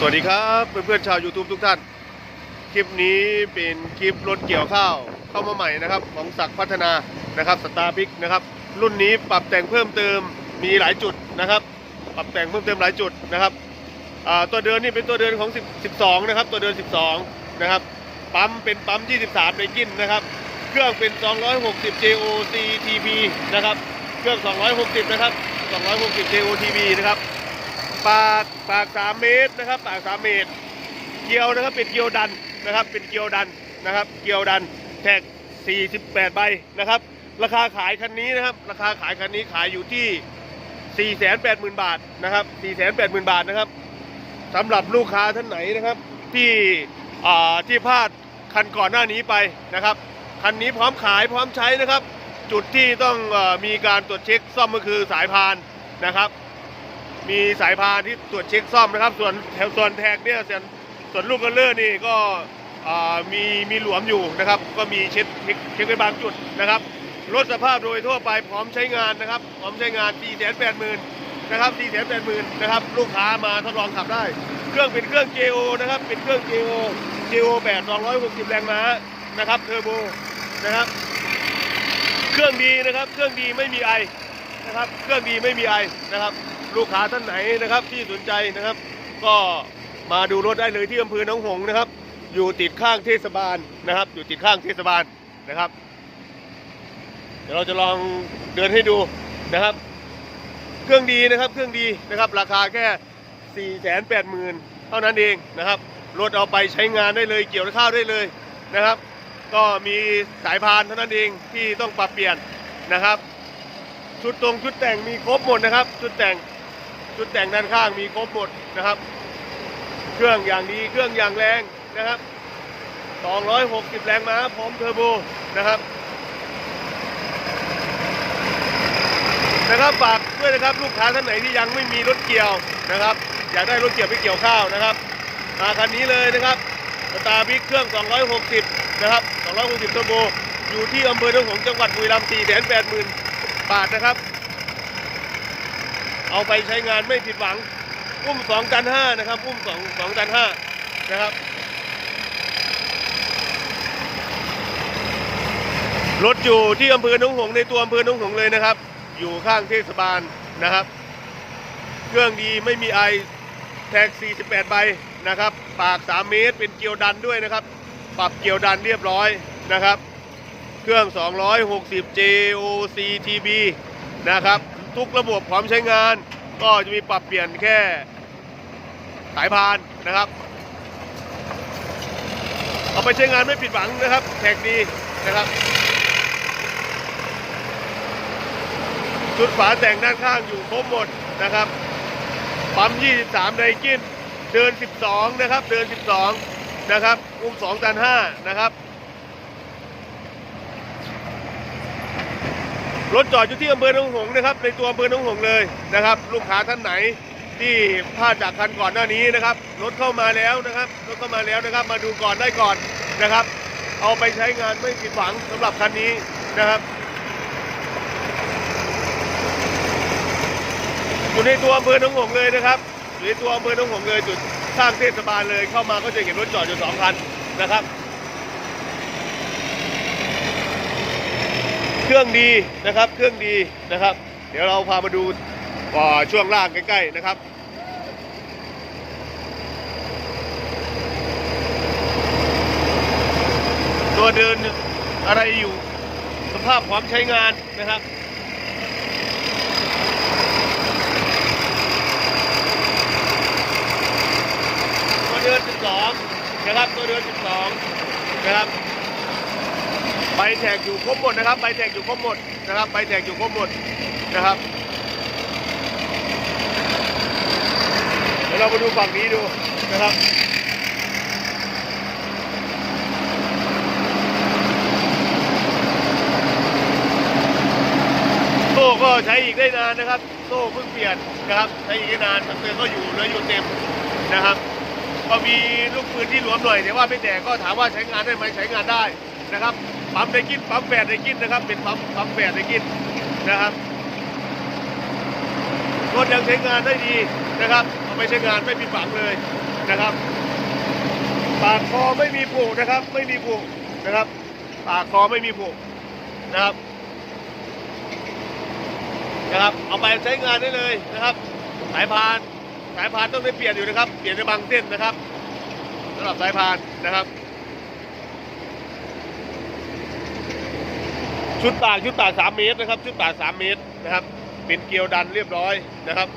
สวัสดีครับเพื่อนๆชาว YouTube ทุกท่าน คลิปนี้เป็นคลิปรถเกี่ยวข้าวเข้ามาใหม่นะครับ ของศักพัฒนานะครับสตาร์บิกนะครับ รุ่นนี้ปรับแต่งเพิ่มเติมมีหลายจุดนะครับ ปรับแต่งเพิ่มเติมหลายจุดนะครับตัวเดินนี่เป็นตัวเดินของ 10 12 นะครับ ตัวเดิน 12 นะครับ ปั๊มเป็นปั๊ม 23 ในกินนะครับ เครื่องเป็น 260 JOC TP นะครับ เครื่อง 260 นะครับ 260 JOTB นะครับ ปากปาก3เมตรนะครับ ปาก3เมตร เกียวนะครับเป็นเกียวดันนะครับ เป็นเกียวดันนะครับ เกียวดันแท็ก 48 ใบนะครับ ราคาขายคันนี้นะครับ ราคาขายคันนี้ขายอยู่ที่ 480,000 บาทนะครับ 480,000 บาทนะครับสำหรับลูกค้าท่านไหนนะครับ ที่อ่าที่พลาดคันก่อนหน้านี้ไปนะครับ คันนี้พร้อมขายพร้อมใช้นะครับ จุดที่ต้องอมีการตรวจเช็คซ่อมก็คือสายพานนะครับ มีสายพานที่ตรวจเช็คซ่อมนะครับ ส่วนแถวส่วนแท็กเนี่ยส่วนส่วนลูกกระเลื่อนนี่ก็มีมีหลวมอยู่นะครับ ก็มีเช็คเช็คไปบางจุดนะครับรถสภาพโดยทั่วไปพร้อมใช้งานนะครับ พร้อมใช้งาน 4 8 0 0 0 0นะครับ 4 8 0 0 0 0นะครับ ลูกค้ามาทดลองขับได้ เครื่องเป็นเครื่อง JO นะครับ เป็นเครื่อง JO JO 8 260 แรงม้านะครับ เทอร์โบนะครับ เครื่องดีนะครับ เครื่องดีไม่มีไอนะครับ เครื่องดีไม่มีไอนะครับ ลูกค้าท่านไหนนะครับที่สนใจนะครับ ก็มาดูรถได้เลยที่อำเภอหนองหงนะครับ อยู่ติดข้างเทศบาลนะครับ อยู่ติดข้างเทศบาลนะครับ เดี๋ยวเราจะลองเดินให้ดูนะครับ เครื่องดีนะครับ เครื่องดีนะครับ ราคาแค่ 4 8 0 0 0 0 เท่านั้นเองนะครับรถเอาไปใช้งานได้เลยเกี่ยวข้าวได้เลยนะครับ ก็มีสายพานเท่านั้นเองที่ต้องปรับเปลี่ยนนะครับ ชุดตรงชุดแต่งมีครบหมดนะครับ ชุดแต่ง ชุดแต่งด้านข้างมีครบหมดนะครับ เครื่องอย่างดีเครื่องอย่างแรงนะครับ 260 แรงม้าพร้อมเทอร์โบนะครับนะครับฝากด้วยนะครับลูกค้าท่านไหนที่ยังไม่มีรถเกี่ยวนะครับ อยากได้รถเกี่ยวไปเกี่ยวข้าวนะครับมาคันนี้เลยนะครับสตาร์บิ๊กเครื่อง 260 นะครับ 260เทอร์โบอยู่ที่อำเภอหนองหงส์จังหวัดบุรีรัมย์4 8 0 0 0 0 บาทนะครับ เอาไปใช้งานไม่ผิดหวัง อุ้ม2ตัน5นะครับ อุ้ม2 2ตัน5นะครับ รถอยู่ที่อำเภอหนองหงในตัวอำเภอหนองหงเลยนะครับ อยู่ข้างเทศบาลนะครับ เครื่องดีไม่มีไอแท็ก 48 ใบนะครับ ปาก 3 เมตร เป็นเกียวดันด้วยนะครับ ปรับเกียวดันเรียบร้อยนะครับ เครื่อง 260 JOC TB นะครับ ทุกระบบพร้อมใช้งาน ก็จะมีปรับเปลี่ยนแค่สายพานนะครับ เอาไปใช้งานไม่ผิดหวังนะครับแท็กดีนะครับชุดฝาแต่งด้านข้างอยู่ครบหมดนะครับปั๊ม 23ไดกินเดิน 12 นะครับ เดิน 12 นะครับอุ้ม2ตัน5นะครับ รถจอดอยู่ที่อำเภอหนองหงส์นะครับ ในตัวอำเภอหนองหงส์เลยนะครับ ลูกค้าท่านไหนที่พลาดจากคันก่อนหน้านี้นะครับรถเข้ามาแล้วนะครับรถเข้ามาแล้วนะครับ มาดูก่อนได้ก่อนนะครับ เอาไปใช้งานไม่ผิดหวังสำหรับคันนี้นะครับ อยู่ในตัวอำเภอหนองหงส์เลยนะครับอยู่ในตัวอำเภอหนองหงส์เลยจุดข้างเทศบาลเลยเข้ามาก็จะเห็นรถจอดอยู่สองคันนะครับ เครื่องดีนะครับ เครื่องดีนะครับ เดี๋ยวเราพามาดูอ่าช่วงล่างใกล้ๆนะครับตัวเดินอะไรอยู่สภาพพร้อมใช้งานนะครับ ตัวเดือน12 นะครับ ตัวเดือน12 นะครับ แท็กอยู่ครบหมดนะครับใบแท็กอยู่ครบหมดนะครับใบแท็กอยู่ครบหมดนะครับเดี๋ยวเรามาดูฝั่งนี้ดูนะครับโซ่ก็ใช้อีกได้นานนะครับ โซ่เพิ่งเปลี่ยนนะครับใช้อีกได้นานมันเตือนก็อยู่เลืออยู่เต็มนะครับ ก็มีลูกปืนที่หลวมหน่อยแต่ว่าไม่แตกก็ถามว่าใช้งานได้ไหมใช้งานได้ นะครับปั๊มไดกินปั๊มแปดไดกินนะครับ เป็นปั๊มปั๊มแปดไดกินนะครับรถยังใช้งานได้ดีนะครับเอาไปใช้งานไม่ผิดหวังเลยนะครับ ปากคอไม่มีผูกนะครับ ไม่มีผูกนะครับ ปากคอไม่มีผูกนะครับนะครับ เอาไปใช้งานได้เลยนะครับ สายพานสายพานต้องได้เปลี่ยนอยู่นะครับ เปลี่ยนในบางเส้นนะครับสำหรับสายพานนะครับ ชุดตากชุดตากสามเมตรนะครับ ชุดตากสามเมตรนะครับ เป็นเกลียวดันเรียบร้อยนะครับ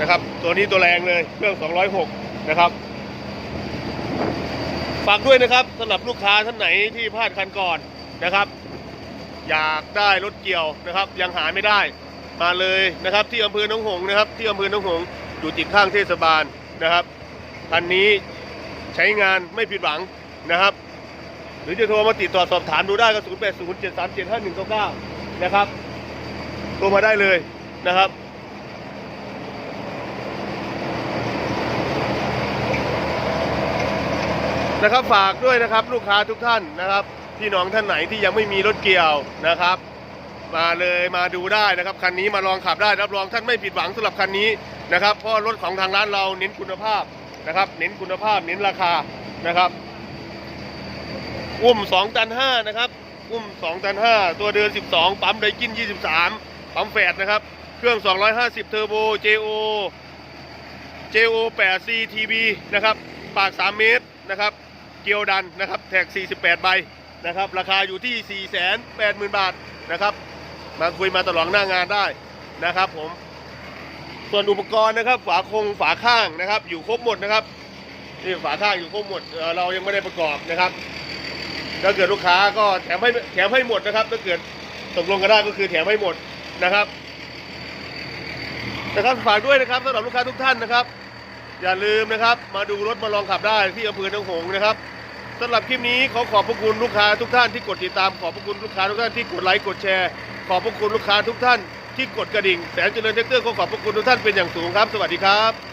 นะครับ ตัวนี้ตัวแรงเลยเครื่อง 206 นะครับฝากด้วยนะครับสำหรับลูกค้าท่านไหนที่พลาดคันก่อนนะครับ อยากได้รถเกี่ยวนะครับ ยังหาไม่ได้มาเลยนะครับ ที่อำเภอหนองหงนะครับ ที่อำเภอหนองหงอยู่ติดข้างเทศบาลนะครับคันนี้ใช้งานไม่ผิดหวังนะครับ หรือจะโทรมาติดต่อสอบถามดูได้ก็0 8 0 7 3 7 5 1 9 9นะครับโทรมาได้เลยนะครับนะครับฝากด้วยนะครับลูกค้าทุกท่านนะครับพี่น้องท่านไหนที่ยังไม่มีรถเกี่ยวนะครับ มาเลยมาดูได้นะครับคันนี้มาลองขับได้รับรองท่านไม่ผิดหวังสำหรับคันนี้นะครับเพราะรถของทางร้านเราเน้นคุณภาพนะครับ เน้นคุณภาพเน้นราคานะครับ อุ้ม2ตัน5นะครับ อุ้ม2ตัน5ตัวเดิน 12 ปั๊มไดกิน 23 ปั๊มแฝดนะครับ เครื่อง 250 เทอร์โบ JO JO 8 CTB นะครับ ปาก 3 เมตรนะครับ เกียวดันนะครับ แท็ก 48 ใบนะครับ ราคาอยู่ที่ 480,000 บาทนะครับ มาคุยมาตลอดหน้างานได้นะครับผม ส่วนอุปกรณ์นะครับ ฝาคงฝาข้างนะครับ อยู่ครบหมดนะครับนี่ฝาข้างอยู่ครบหมดเออเรายังไม่ได้ประกอบนะครับ ถ้าเกิดลูกค้าก็แถมให้แถมให้หมดนะครับ ถ้าเกิดตกลงกันได้ก็คือแถมให้หมดนะครับนะครับฝากด้วยนะครับสำหรับลูกค้าทุกท่านนะครับ อย่าลืมนะครับ มาดูรถมาลองขับได้ที่อำเภอหนองหงนะครับสำหรับคลิปนี้ขอขอบพระคุณลูกค้าทุกท่านที่กดติดตามขอบพระคุณลูกค้าทุกท่านที่กดไลค์กดแชร์ ขอบพระคุณลูกค้าทุกท่านที่กดกระดิ่งแสนเจริญเทคเตอร์ขอขอบพระคุณทุกท่านเป็นอย่างสูงครับ สวัสดีครับ